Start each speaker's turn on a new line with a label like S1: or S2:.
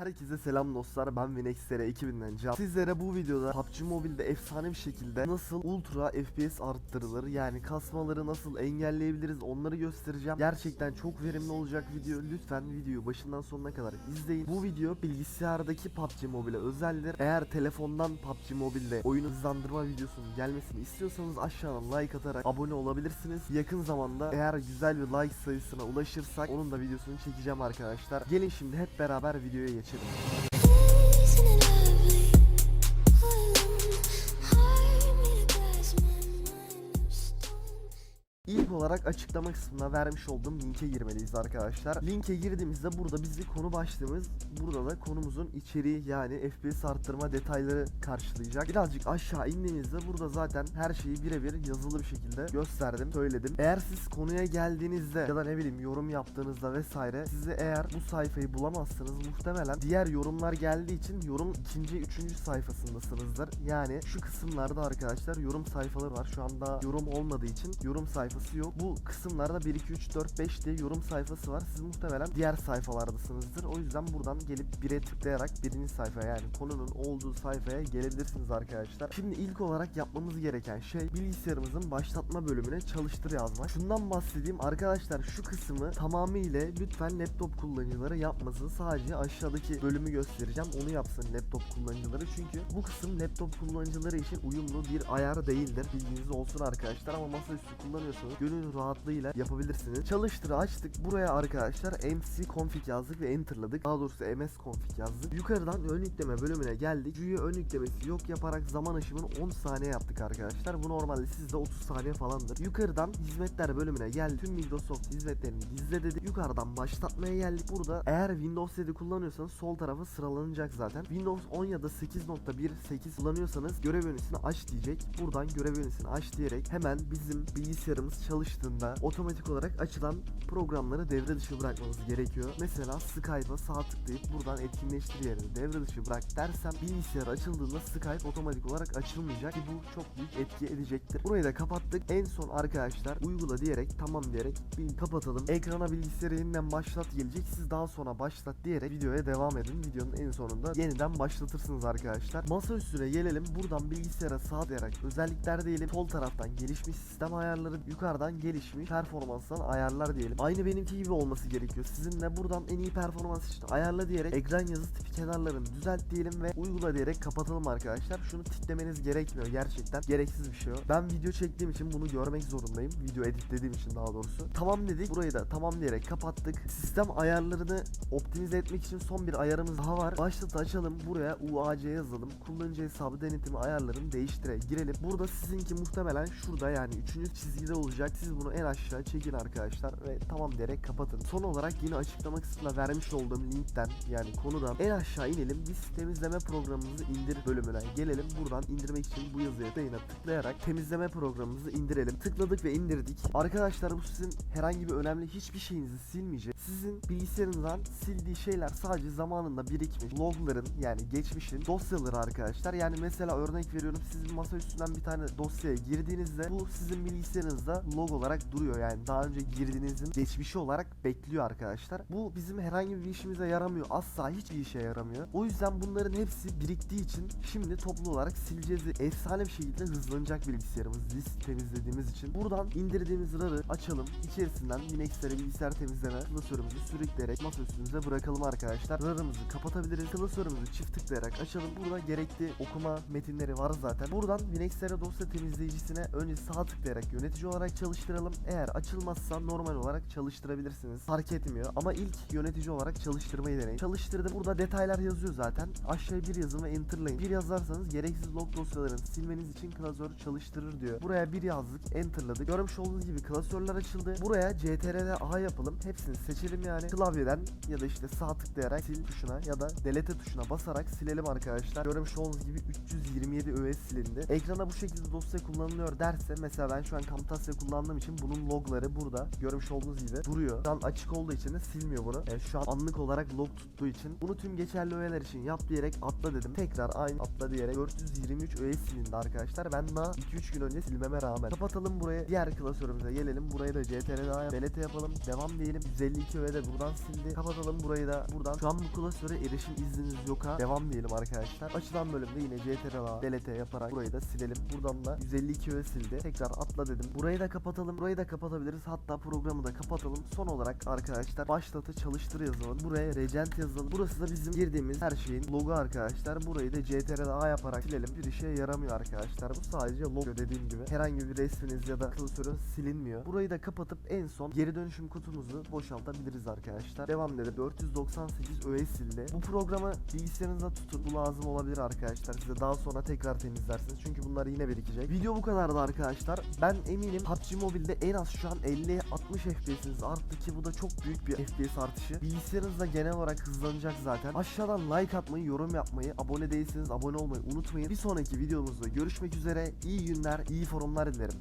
S1: Herkese selam dostlar ben Vinextere 2000'den Can. Sizlere bu videoda PUBG Mobile'de efsane bir şekilde nasıl ultra FPS arttırılır yani kasmaları nasıl engelleyebiliriz onları göstereceğim. Gerçekten çok verimli olacak video. Lütfen videoyu başından sonuna kadar izleyin. Bu video bilgisayardaki PUBG Mobile özeldir. Eğer telefondan PUBG Mobile'de oyunu hızlandırma videosunun gelmesini istiyorsanız aşağıdan like atarak abone olabilirsiniz. Yakın zamanda eğer güzel bir like sayısına ulaşırsak onun da videosunu çekeceğim arkadaşlar. Gelin şimdi hep beraber videoya geçelim.
S2: Hoşçakalın.
S1: İlk olarak açıklama kısmına vermiş olduğum linke girmeliyiz arkadaşlar. Linke girdiğimizde burada bizi konu başlığımız burada da konumuzun içeriği yani FPS arttırma detayları karşılayacak. Birazcık aşağı indiğimizde burada zaten her şeyi birebir yazılı bir şekilde gösterdim, söyledim. Eğer siz konuya geldiğinizde ya da ne bileyim yorum yaptığınızda vesaire sizi eğer bu sayfayı bulamazsanız muhtemelen diğer yorumlar geldiği için yorum ikinci, üçüncü sayfasındasınızdır. Yani şu kısımlarda arkadaşlar yorum sayfaları var. Şu anda yorum olmadığı için yorum sayfası yok. Bu kısımlarda 1, 2, 3, 4, 5 diye yorum sayfası var. Siz muhtemelen diğer sayfalardasınızdır. O yüzden buradan gelip 1'e tıklayarak birinci sayfaya yani konunun olduğu sayfaya gelebilirsiniz arkadaşlar. Şimdi ilk olarak yapmamız gereken şey bilgisayarımızın başlatma bölümüne çalıştır yazmak. Şundan bahsedeyim arkadaşlar şu kısmı tamamıyla lütfen laptop kullanıcıları yapmasın. Sadece aşağıdaki bölümü göstereceğim. Onu yapsın laptop kullanıcıları. Çünkü bu kısım laptop kullanıcıları için uyumlu bir ayar değildir. Bilginiz olsun arkadaşlar ama masaüstü kullanıyorsanız gönül rahatlığıyla yapabilirsiniz. Çalıştırı açtık. Buraya arkadaşlar MC config yazdık ve enterladık. Daha doğrusu ms config yazdık. Yukarıdan ön yükleme bölümüne geldik. Ju'yu ön yüklemesi yok yaparak zaman aşımını 10 saniye yaptık arkadaşlar. Bu normalde sizde 30 saniye falandır. Yukarıdan hizmetler bölümüne geldik. Tüm Microsoft hizmetlerini gizle dedik. Yukarıdan başlatmaya geldik. Burada eğer Windows 7 kullanıyorsanız sol tarafa sıralanacak zaten. Windows 10 ya da 8.1.8 kullanıyorsanız görev menüsünü aç diyecek. Buradan görev menüsünü aç diyerek hemen bizim bilgisayarımız çalıştığında otomatik olarak açılan programları devre dışı bırakmamız gerekiyor. Mesela Skype'a sağ tıklayıp buradan etkinleştir yerini devre dışı bırak dersem bilgisayar açıldığında Skype otomatik olarak açılmayacak ki bu çok büyük etki edecektir. Burayı da kapattık. En son arkadaşlar uygula diyerek tamam diyerek bir kapatalım. Ekrana bilgisayarı yeniden başlat gelecek. Siz daha sonra başlat diyerek videoya devam edin. Videonun en sonunda yeniden başlatırsınız arkadaşlar. Masa üstüne gelelim. Buradan bilgisayara sağ diyerek özellikler diyelim. Sol taraftan gelişmiş sistem ayarları, yukarıdan gelişmiş performanstan ayarlar diyelim. Aynı benimki gibi olması gerekiyor. Sizinle buradan en iyi performans için ayarla diyerek ekran yazı tipi kenarlarını düzelt diyelim ve uygula diyerek kapatalım arkadaşlar. Şunu tiklemeniz gerekmiyor gerçekten. Gereksiz bir şey o. Ben video çektiğim için bunu görmek zorundayım. Video editlediğim için daha doğrusu. Tamam dedik. Burayı da tamam diyerek kapattık. Sistem ayarlarını optimize etmek için son bir ayarımız daha var. Başlat açalım. Buraya UAC yazalım. Kullanıcı hesabı denetimi ayarlarını değiştire girelim. Burada sizinki muhtemelen şurada yani 3. çizgide olacak. Siz bunu en aşağı çekin arkadaşlar ve tamam diyerek kapatın. Son olarak yine açıklama kısmına vermiş olduğum linkten yani konudan en aşağı inelim. Biz temizleme programımızı indir bölümüne gelelim. Buradan indirmek için bu yazıya da yine tıklayarak temizleme programımızı indirelim. Tıkladık ve indirdik. Arkadaşlar bu sizin herhangi bir önemli hiçbir şeyinizi silmeyecek. Sizin bilgisayarınızdan sildiği şeyler sadece zamanında birikmiş logların yani geçmişin dosyaları arkadaşlar. Yani mesela örnek veriyorum siz masa üstünden bir tane dosyaya girdiğinizde bu sizin bilgisayarınızda log olarak duruyor. Yani daha önce girdiğinizin geçmişi olarak bekliyor arkadaşlar. Bu bizim herhangi bir işimize yaramıyor. Asla hiçbir işe yaramıyor. O yüzden bunların hepsi biriktiği için şimdi toplu olarak sileceğiz. Efsane bir şekilde hızlanacak bilgisayarımız list temizlediğimiz için. Buradan indirdiğimiz RAR'ı açalım. İçerisinden Linux'lere bilgisayar temizleme klasörümüzü sürükleyerek masa üstümüze bırakalım arkadaşlar. RAR'ımızı kapatabiliriz. Klasörümüzü çift tıklayarak açalım. Burada gerekli okuma metinleri var zaten. Buradan Linux'lere dosya temizleyicisine önce sağ tıklayarak yönetici olarak çalıştıralım. Eğer açılmazsa normal olarak çalıştırabilirsiniz. Fark etmiyor ama ilk yönetici olarak çalıştırmayı deneyin. Çalıştırdım. Burada detaylar yazıyor zaten. Aşağıya bir yazın ve enterlayın. Bir yazarsanız gereksiz log dosyalarını silmeniz için klasör çalıştırır diyor. Buraya bir yazdık, enterladık. Görmüş olduğunuz gibi klasörler açıldı. Buraya CTRL A yapalım. Hepsini seçelim yani. Klavyeden ya da işte sağ tıklayarak sil tuşuna ya da delete tuşuna basarak silelim arkadaşlar. Görmüş olduğunuz gibi 327 öğe silindi. Ekrana bu şekilde dosya kullanılıyor derse mesela ben şu an Camtasia kullandığım için bunun logları burada görmüş olduğunuz gibi duruyor. Şu an açık olduğu için de silmiyor bunu. Yani şu an anlık olarak log tuttuğu için bunu tüm geç geçerli öğeler için yap diyerek atla dedim. Tekrar aynı atla diyerek 423 öğe silindi arkadaşlar. Ben daha 2-3 gün önce silmeme rağmen. Kapatalım buraya. Diğer klasörümüze gelelim. Burayı da CTRL daha BLT yapalım. Devam diyelim. 152 öğe de buradan sildi. Kapatalım burayı da buradan. Şu an bu klasöre erişim izniniz yok ha. Devam diyelim arkadaşlar. Açılan bölümde yine CTRL A, BLT yaparak burayı da silelim. Buradan da 152 öğe sildi. Tekrar atla dedim. Burayı da kapatalım. Burayı da kapatabiliriz. Hatta programı da kapatalım. Son olarak arkadaşlar başlatı çalıştır yazalım. Buraya regent yazalım. Burası da bizim girdiğimiz her şeyin logo arkadaşlar. Burayı da CTRL A yaparak silelim. Bir işe yaramıyor arkadaşlar. Bu sadece logo dediğim gibi. Herhangi bir resminiz ya da klasörün silinmiyor. Burayı da kapatıp en son geri dönüşüm kutumuzu boşaltabiliriz arkadaşlar. Devam dedi. 498 öğe sildi. Bu programı bilgisayarınızda tutun. Bu lazım olabilir arkadaşlar. Size daha sonra tekrar temizlersiniz. Çünkü bunlar yine birikecek. Video bu kadardı arkadaşlar. Ben eminim PUBG Mobile'de en az şu an 50-60 FPS'iniz arttı ki bu da çok büyük bir FPS artışı. Bilgisayarınız da genel olarak hızlanacak zaten. Aşağıdan like atmayı, yorum yapmayı, abone değilseniz abone olmayı unutmayın. Bir sonraki videomuzda görüşmek üzere. İyi günler, iyi forumlar dilerim.